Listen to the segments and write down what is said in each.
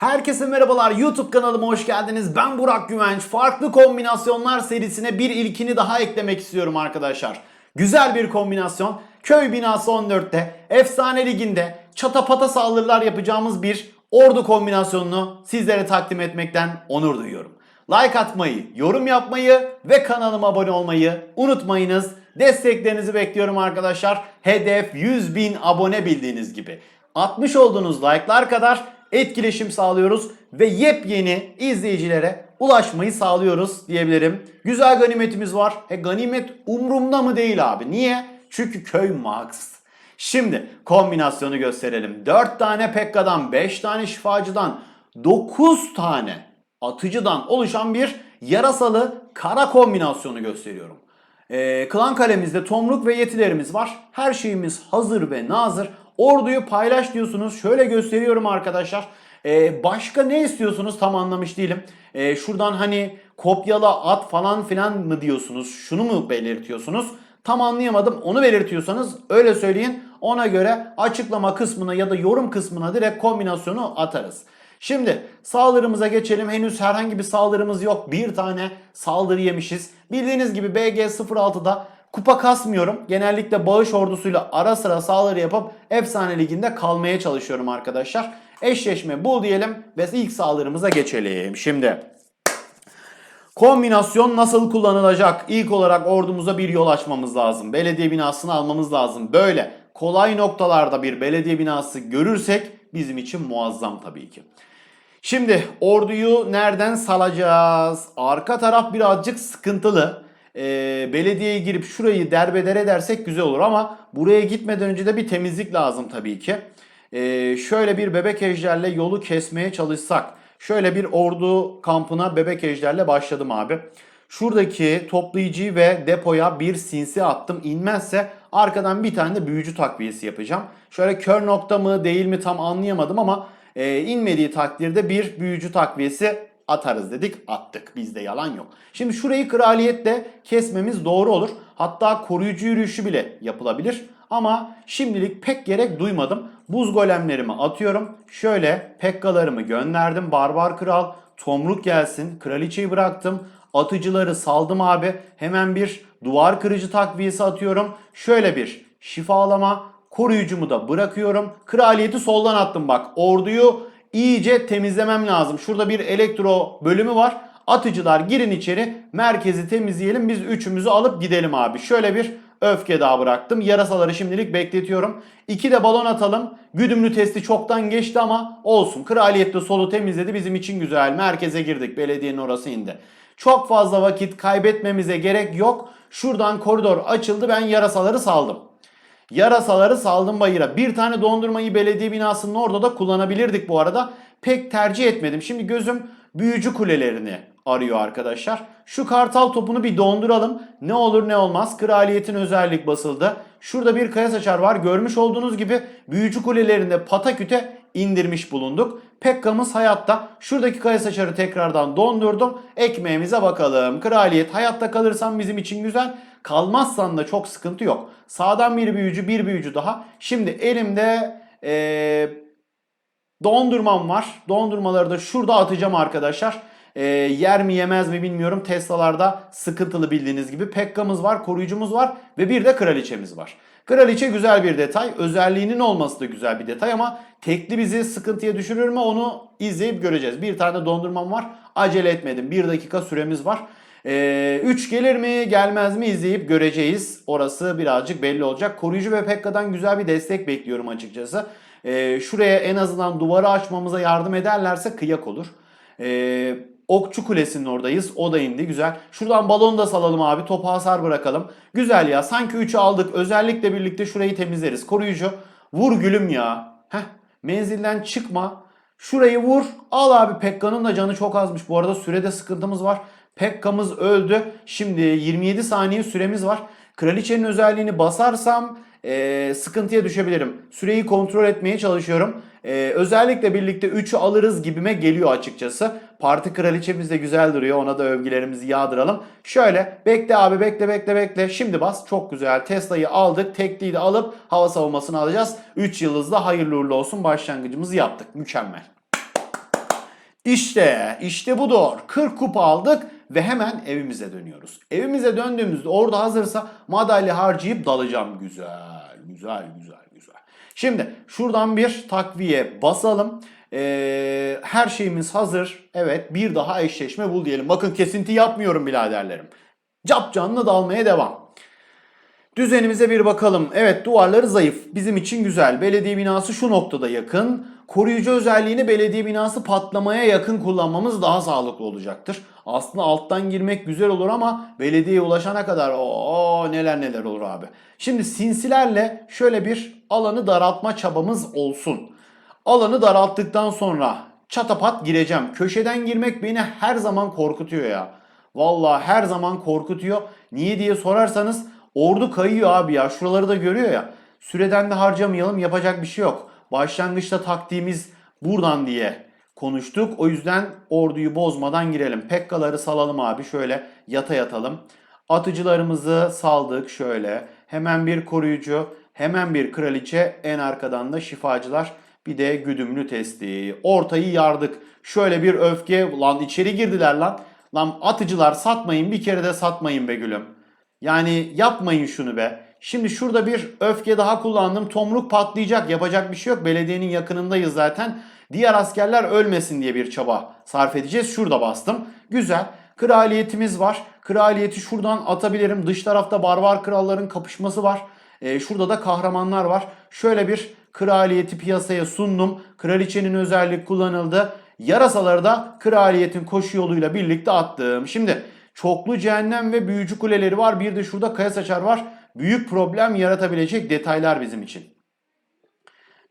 Herkese merhabalar YouTube kanalıma hoş geldiniz. Ben Burak Güvenç. Farklı kombinasyonlar serisine bir ilkini daha eklemek istiyorum arkadaşlar. Güzel bir kombinasyon. Köy binası 14'te, efsane liginde çatapata saldırılar yapacağımız bir ordu kombinasyonunu sizlere takdim etmekten onur duyuyorum. Like atmayı, yorum yapmayı ve kanalıma abone olmayı unutmayınız. Desteklerinizi bekliyorum arkadaşlar. Hedef 100 bin abone bildiğiniz gibi. 60 olduğunuz like'lar kadar etkileşim sağlıyoruz ve yepyeni izleyicilere ulaşmayı sağlıyoruz diyebilirim. Güzel ganimetimiz var. E ganimet umrumda mı değil abi? Niye? Çünkü köy max. Şimdi kombinasyonu gösterelim. 4 tane Pekka'dan, 5 tane şifacıdan, 9 tane atıcıdan oluşan bir yarasalı kara kombinasyonu gösteriyorum. Ee, klan kalemizde tomruk ve yetilerimiz var. Her şeyimiz hazır ve nazır. Orduyu paylaş diyorsunuz. Şöyle gösteriyorum arkadaşlar. Ee, başka ne istiyorsunuz tam anlamış değilim. Ee, şuradan hani kopyala at falan filan mı diyorsunuz? Şunu mu belirtiyorsunuz? Tam anlayamadım. Onu belirtiyorsanız öyle söyleyin. Ona göre açıklama kısmına ya da yorum kısmına direkt kombinasyonu atarız. Şimdi saldırımıza geçelim. Henüz herhangi bir saldırımız yok. Bir tane saldırı yemişiz. Bildiğiniz gibi BG06'da kupa kasmıyorum. Genellikle bağış ordusuyla ara sıra saldırı yapıp efsane liginde kalmaya çalışıyorum arkadaşlar. Eşleşme bul diyelim ve ilk saldırımıza geçelim. Şimdi Kombinasyon nasıl kullanılacak? İlk olarak ordumuza bir yol açmamız lazım. Belediye binasını almamız lazım. Böyle kolay noktalarda bir belediye binası görürsek bizim için muazzam tabii ki. Şimdi orduyu nereden salacağız? Arka taraf birazcık sıkıntılı. Ee, belediyeye girip şurayı derbeder edersek güzel olur ama buraya gitmeden önce de bir temizlik lazım tabii ki. Ee, şöyle bir bebek ejderle yolu kesmeye çalışsak. Şöyle bir ordu kampına bebek ejderle başladım abi. Şuradaki toplayıcıyı ve depoya bir sinsi attım. İnmezse arkadan bir tane de büyücü takviyesi yapacağım. Şöyle kör nokta mı değil mi tam anlayamadım ama e, inmediği takdirde bir büyücü takviyesi atarız dedik attık bizde yalan yok. Şimdi şurayı kraliyetle kesmemiz doğru olur. Hatta koruyucu yürüyüşü bile yapılabilir. Ama şimdilik pek gerek duymadım. Buz golemlerimi atıyorum. Şöyle pekkalarımı gönderdim. Barbar kral tomruk gelsin. Kraliçeyi bıraktım. Atıcıları saldım abi. Hemen bir duvar kırıcı takviyesi atıyorum. Şöyle bir şifalama. Koruyucumu da bırakıyorum. Kraliyeti soldan attım bak. Orduyu iyice temizlemem lazım. Şurada bir elektro bölümü var. Atıcılar girin içeri. Merkezi temizleyelim. Biz üçümüzü alıp gidelim abi. Şöyle bir öfke daha bıraktım. Yarasaları şimdilik bekletiyorum. İki de balon atalım. Güdümlü testi çoktan geçti ama olsun. Kraliyette solu temizledi. Bizim için güzel. Merkeze girdik. Belediyenin orası indi. Çok fazla vakit kaybetmemize gerek yok. Şuradan koridor açıldı. Ben yarasaları saldım. Yarasaları saldım bayıra. Bir tane dondurmayı belediye binasının orada da kullanabilirdik bu arada. Pek tercih etmedim. Şimdi gözüm büyücü kulelerini arıyor arkadaşlar. Şu kartal topunu bir donduralım. Ne olur ne olmaz. Kraliyetin özellik basıldı. Şurada bir kaya saçar var. Görmüş olduğunuz gibi büyücü kulelerinde pataküte indirmiş bulunduk. Pekka'mız hayatta. Şuradaki kaya saçarı tekrardan dondurdum. Ekmeğimize bakalım. Kraliyet hayatta kalırsan bizim için güzel. Kalmazsan da çok sıkıntı yok. Sağdan bir büyücü bir büyücü daha. Şimdi elimde ee, dondurmam var. Dondurmaları da şurada atacağım arkadaşlar. E, yer mi yemez mi bilmiyorum. Tesla'larda sıkıntılı bildiğiniz gibi. Pekka'mız var, koruyucumuz var ve bir de kraliçemiz var. Kraliçe güzel bir detay. Özelliğinin olması da güzel bir detay ama tekli bizi sıkıntıya düşürür mü onu izleyip göreceğiz. Bir tane dondurmam var. Acele etmedim. Bir dakika süremiz var. 3 ee, gelir mi gelmez mi izleyip göreceğiz. Orası birazcık belli olacak. Koruyucu ve Pekka'dan güzel bir destek bekliyorum açıkçası. Ee, şuraya en azından duvarı açmamıza yardım ederlerse kıyak olur. Ee, Okçu Kulesi'nin oradayız. O da indi. Güzel. Şuradan balonu da salalım abi. Topa hasar bırakalım. Güzel ya. Sanki 3'ü aldık. Özellikle birlikte şurayı temizleriz. Koruyucu. Vur gülüm ya. Heh. Menzilden çıkma. Şurayı vur. Al abi Pekka'nın da canı çok azmış. Bu arada sürede sıkıntımız var. Pekka'mız öldü. Şimdi 27 saniye süremiz var. Kraliçenin özelliğini basarsam e, sıkıntıya düşebilirim. Süreyi kontrol etmeye çalışıyorum. E, özellikle birlikte 3'ü alırız gibime geliyor açıkçası. Parti kraliçemiz de güzel duruyor. Ona da övgülerimizi yağdıralım. Şöyle bekle abi bekle bekle bekle. Şimdi bas. Çok güzel. Tesla'yı aldık. Tekliği de alıp hava savunmasını alacağız. 3 yıldızla hayırlı uğurlu olsun. Başlangıcımızı yaptık. Mükemmel. İşte, işte budur. 40 kupa aldık ve hemen evimize dönüyoruz. Evimize döndüğümüzde orada hazırsa madalya harcayıp dalacağım. Güzel, güzel, güzel, güzel. Şimdi şuradan bir takviye basalım. Ee, her şeyimiz hazır. Evet bir daha eşleşme bul diyelim. Bakın kesinti yapmıyorum biraderlerim. Cap canlı dalmaya devam. Düzenimize bir bakalım. Evet duvarları zayıf. Bizim için güzel. Belediye binası şu noktada yakın. Koruyucu özelliğini belediye binası patlamaya yakın kullanmamız daha sağlıklı olacaktır. Aslında alttan girmek güzel olur ama belediyeye ulaşana kadar o neler neler olur abi. Şimdi sinsilerle şöyle bir alanı daraltma çabamız olsun. Alanı daralttıktan sonra çatapat gireceğim. Köşeden girmek beni her zaman korkutuyor ya. Vallahi her zaman korkutuyor. Niye diye sorarsanız ordu kayıyor abi ya. Şuraları da görüyor ya. Süreden de harcamayalım yapacak bir şey yok. Başlangıçta taktiğimiz buradan diye konuştuk. O yüzden orduyu bozmadan girelim. Pekkaları salalım abi. Şöyle yata yatalım. Atıcılarımızı saldık şöyle. Hemen bir koruyucu, hemen bir kraliçe, en arkadan da şifacılar. Bir de güdümlü testi. Ortayı yardık. Şöyle bir öfke. Lan içeri girdiler lan. Lan atıcılar satmayın bir kere de satmayın be gülüm. Yani yapmayın şunu be. Şimdi şurada bir öfke daha kullandım. Tomruk patlayacak. Yapacak bir şey yok. Belediyenin yakınındayız zaten. Diğer askerler ölmesin diye bir çaba sarf edeceğiz. Şurada bastım. Güzel. Kraliyetimiz var. Kraliyeti şuradan atabilirim. Dış tarafta barbar kralların kapışması var. Ee, şurada da kahramanlar var. Şöyle bir kraliyeti piyasaya sundum. Kraliçenin özellik kullanıldı. Yarasaları da kraliyetin koşu yoluyla birlikte attım. Şimdi çoklu cehennem ve büyücü kuleleri var. Bir de şurada kaya saçar var. Büyük problem yaratabilecek detaylar bizim için.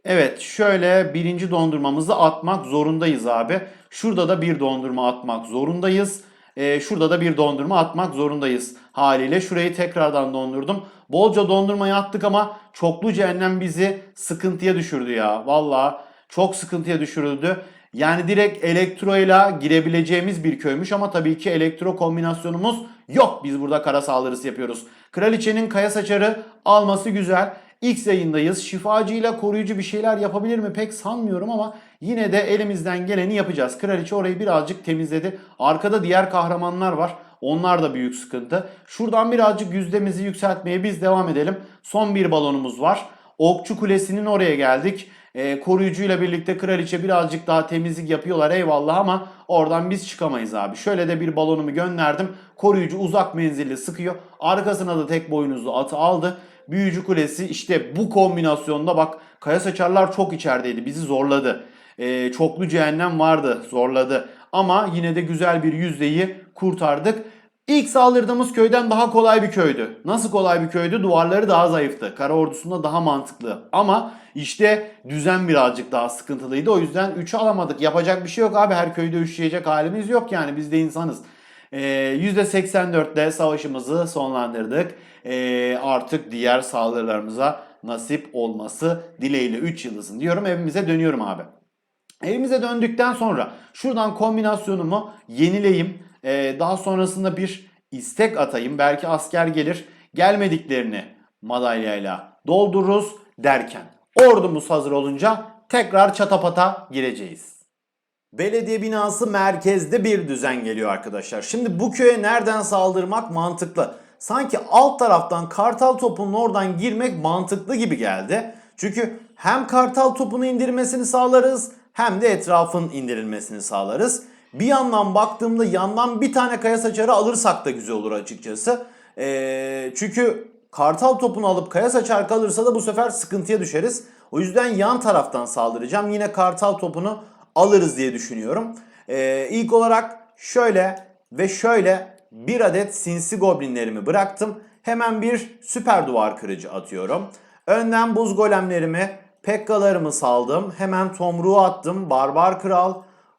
Evet şöyle birinci dondurmamızı atmak zorundayız abi. Şurada da bir dondurma atmak zorundayız. Ee, şurada da bir dondurma atmak zorundayız haliyle. Şurayı tekrardan dondurdum. Bolca dondurmayı attık ama çoklu cehennem bizi sıkıntıya düşürdü ya. Valla çok sıkıntıya düşürdü. Yani direkt elektro ile girebileceğimiz bir köymüş ama tabii ki elektro kombinasyonumuz yok. Biz burada kara saldırısı yapıyoruz. Kraliçenin kaya saçarı alması güzel. X yayındayız. Şifacıyla koruyucu bir şeyler yapabilir mi pek sanmıyorum ama yine de elimizden geleni yapacağız. Kraliçe orayı birazcık temizledi. Arkada diğer kahramanlar var. Onlar da büyük sıkıntı. Şuradan birazcık yüzdemizi yükseltmeye biz devam edelim. Son bir balonumuz var. Okçu Kulesi'nin oraya geldik. E, koruyucuyla birlikte kraliçe birazcık daha temizlik yapıyorlar eyvallah ama oradan biz çıkamayız abi. Şöyle de bir balonumu gönderdim. Koruyucu uzak menzilli sıkıyor. Arkasına da tek boynuzlu atı aldı. Büyücü Kulesi işte bu kombinasyonda bak Kaya Saçarlar çok içerideydi. Bizi zorladı. E, çoklu cehennem vardı zorladı. Ama yine de güzel bir yüzdeyi kurtardık. İlk saldırdığımız köyden daha kolay bir köydü. Nasıl kolay bir köydü? Duvarları daha zayıftı. Kara ordusunda daha mantıklı. Ama işte düzen birazcık daha sıkıntılıydı. O yüzden 3'ü alamadık. Yapacak bir şey yok abi. Her köyde üşüyecek halimiz yok yani. Biz de insanız. Ee, %84'le savaşımızı sonlandırdık. Ee, artık diğer saldırılarımıza nasip olması dileğiyle 3 yıldızın diyorum. Evimize dönüyorum abi. Evimize döndükten sonra şuradan kombinasyonumu yenileyim. Ee, daha sonrasında bir istek atayım. Belki asker gelir. Gelmediklerini madalyayla doldururuz derken ordumuz hazır olunca tekrar çatapata gireceğiz. Belediye binası merkezde bir düzen geliyor arkadaşlar. Şimdi bu köye nereden saldırmak mantıklı? Sanki alt taraftan kartal topunun oradan girmek mantıklı gibi geldi. Çünkü hem kartal topunu indirmesini sağlarız hem de etrafın indirilmesini sağlarız. Bir yandan baktığımda yandan bir tane kaya saçarı alırsak da güzel olur açıkçası. Ee, çünkü kartal topunu alıp kaya saçar kalırsa da bu sefer sıkıntıya düşeriz. O yüzden yan taraftan saldıracağım. Yine kartal topunu alırız diye düşünüyorum. Ee, ilk olarak şöyle ve şöyle bir adet sinsi goblinlerimi bıraktım. Hemen bir süper duvar kırıcı atıyorum. Önden buz golemlerimi, pekkalarımı saldım. Hemen tomruğu attım. Barbar kral,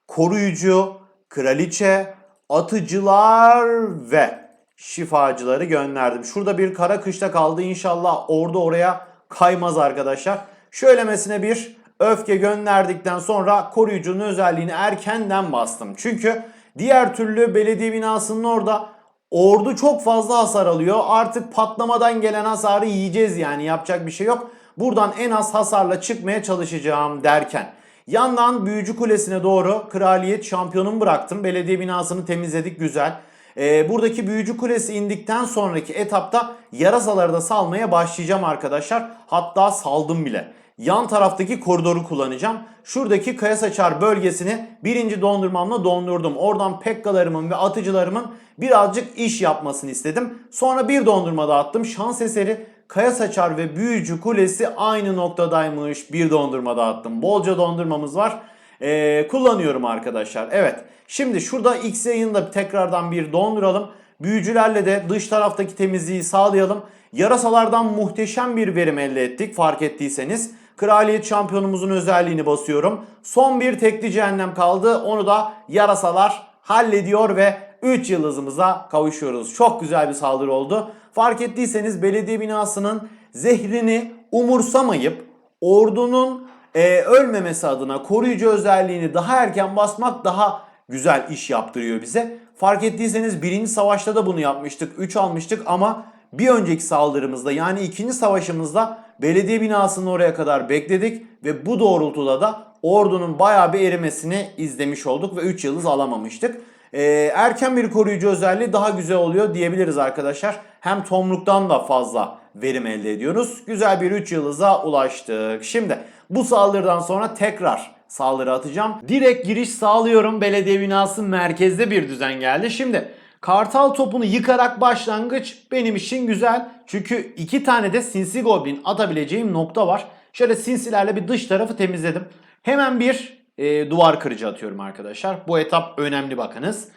koruyucu, kraliçe, atıcılar ve şifacıları gönderdim. Şurada bir kara kışta kaldı. İnşallah orada oraya kaymaz arkadaşlar. Şöylemesine bir öfke gönderdikten sonra koruyucunun özelliğini erkenden bastım. Çünkü diğer türlü belediye binasının orada ordu çok fazla hasar alıyor. Artık patlamadan gelen hasarı yiyeceğiz yani yapacak bir şey yok. Buradan en az hasarla çıkmaya çalışacağım derken Yandan Büyücü Kulesi'ne doğru kraliyet şampiyonumu bıraktım. Belediye binasını temizledik güzel. Ee, buradaki Büyücü Kulesi indikten sonraki etapta yarasaları da salmaya başlayacağım arkadaşlar. Hatta saldım bile. Yan taraftaki koridoru kullanacağım. Şuradaki kaya saçar bölgesini birinci dondurmamla dondurdum. Oradan pekkalarımın ve atıcılarımın birazcık iş yapmasını istedim. Sonra bir dondurma da attım. Şans eseri Kaya Saçar ve Büyücü Kulesi aynı noktadaymış. Bir dondurma da attım. Bolca dondurmamız var. Ee, kullanıyorum arkadaşlar. Evet. Şimdi şurada X yayında tekrardan bir donduralım. Büyücülerle de dış taraftaki temizliği sağlayalım. Yarasalardan muhteşem bir verim elde ettik fark ettiyseniz. Kraliyet şampiyonumuzun özelliğini basıyorum. Son bir tekli cehennem kaldı. Onu da yarasalar hallediyor ve 3 yıldızımıza kavuşuyoruz. Çok güzel bir saldırı oldu. Fark ettiyseniz belediye binasının zehrini umursamayıp ordunun e, ölmemesi adına koruyucu özelliğini daha erken basmak daha güzel iş yaptırıyor bize. Fark ettiyseniz birinci savaşta da bunu yapmıştık. 3 almıştık ama bir önceki saldırımızda yani ikinci savaşımızda belediye binasının oraya kadar bekledik ve bu doğrultuda da ordunun bayağı bir erimesini izlemiş olduk ve 3 yıldız alamamıştık. Ee, erken bir koruyucu özelliği daha güzel oluyor diyebiliriz arkadaşlar. Hem tomruktan da fazla verim elde ediyoruz. Güzel bir 3 yıldıza ulaştık. Şimdi bu saldırıdan sonra tekrar saldırı atacağım. Direkt giriş sağlıyorum. Belediye binası merkezde bir düzen geldi. Şimdi Kartal topunu yıkarak başlangıç benim için güzel. Çünkü iki tane de sinsi goblin atabileceğim nokta var. Şöyle sinsilerle bir dış tarafı temizledim. Hemen bir e, duvar kırıcı atıyorum arkadaşlar. Bu etap önemli bakınız.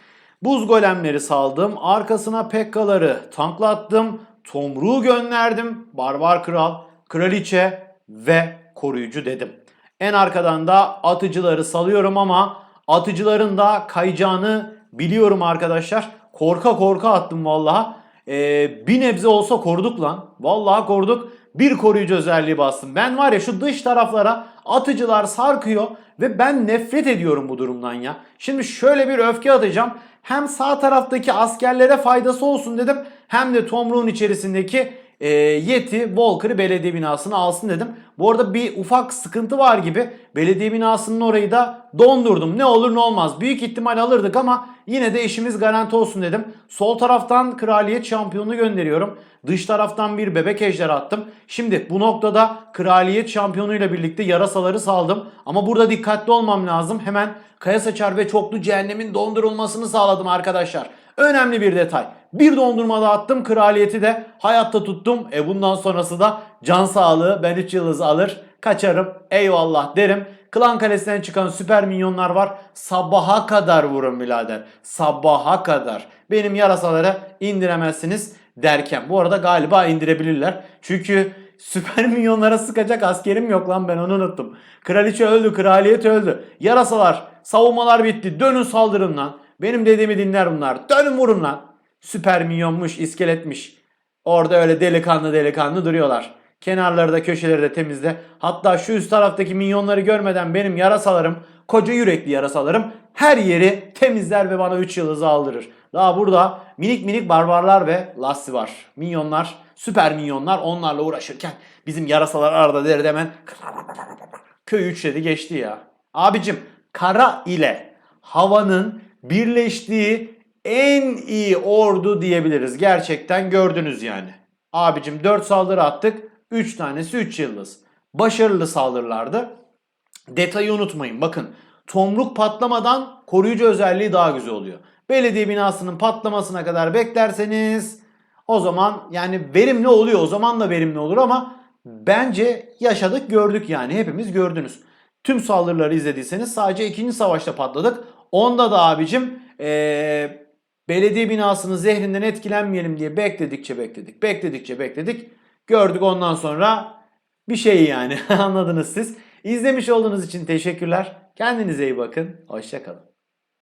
Buz golemleri saldım. Arkasına pekkaları tanklattım. Tomruğu gönderdim. Barbar kral, kraliçe ve koruyucu dedim. En arkadan da atıcıları salıyorum ama atıcıların da kayacağını biliyorum arkadaşlar. Korka korka attım vallaha. Ee, bir nebze olsa koruduk lan. Vallahi koruduk. Bir koruyucu özelliği bastım. Ben var ya şu dış taraflara atıcılar sarkıyor ve ben nefret ediyorum bu durumdan ya. Şimdi şöyle bir öfke atacağım. Hem sağ taraftaki askerlere faydası olsun dedim. Hem de tomruğun içerisindeki e, Yeti Walker'ı belediye binasına alsın dedim. Bu arada bir ufak sıkıntı var gibi. Belediye binasının orayı da dondurdum. Ne olur ne olmaz. Büyük ihtimal alırdık ama yine de işimiz garanti olsun dedim. Sol taraftan kraliyet şampiyonu gönderiyorum. Dış taraftan bir bebek ejder attım. Şimdi bu noktada kraliyet şampiyonuyla birlikte yarasaları saldım. Ama burada dikkatli olmam lazım. Hemen kaya saçar ve çoklu cehennemin dondurulmasını sağladım arkadaşlar. Önemli bir detay. Bir dondurma da attım. Kraliyeti de hayatta tuttum. E bundan sonrası da can sağlığı. Ben 3 yıldız alır. Kaçarım. Eyvallah derim. Klan Kalesi'nden çıkan süper minyonlar var. Sabaha kadar vurun birader. Sabaha kadar. Benim yarasaları indiremezsiniz derken. Bu arada galiba indirebilirler. Çünkü süper minyonlara sıkacak askerim yok lan ben onu unuttum. Kraliçe öldü, kraliyet öldü. Yarasalar, savunmalar bitti. Dönün saldırın lan. Benim dediğimi dinler bunlar. Dönün vurun lan. Süper minyonmuş, iskeletmiş. Orada öyle delikanlı delikanlı duruyorlar. Kenarları da köşeleri de temizle. Hatta şu üst taraftaki minyonları görmeden benim yarasalarım, koca yürekli yarasalarım her yeri temizler ve bana 3 yıldızı aldırır. Daha burada minik minik barbarlar ve lassi var. Minyonlar, süper minyonlar onlarla uğraşırken bizim yarasalar arada derdi hemen köy üçledi geçti ya. Abicim kara ile havanın birleştiği en iyi ordu diyebiliriz. Gerçekten gördünüz yani. Abicim 4 saldırı attık. 3 tanesi 3 yıldız. Başarılı saldırılardı. Detayı unutmayın. Bakın tomruk patlamadan koruyucu özelliği daha güzel oluyor. Belediye binasının patlamasına kadar beklerseniz o zaman yani verimli oluyor. O zaman da verimli olur ama bence yaşadık gördük yani. Hepimiz gördünüz. Tüm saldırıları izlediyseniz sadece ikinci savaşta patladık. Onda da abicim ee, belediye binasının zehrinden etkilenmeyelim diye bekledikçe bekledik. Bekledikçe bekledik. Gördük ondan sonra bir şey yani anladınız siz. İzlemiş olduğunuz için teşekkürler. Kendinize iyi bakın. Hoşçakalın.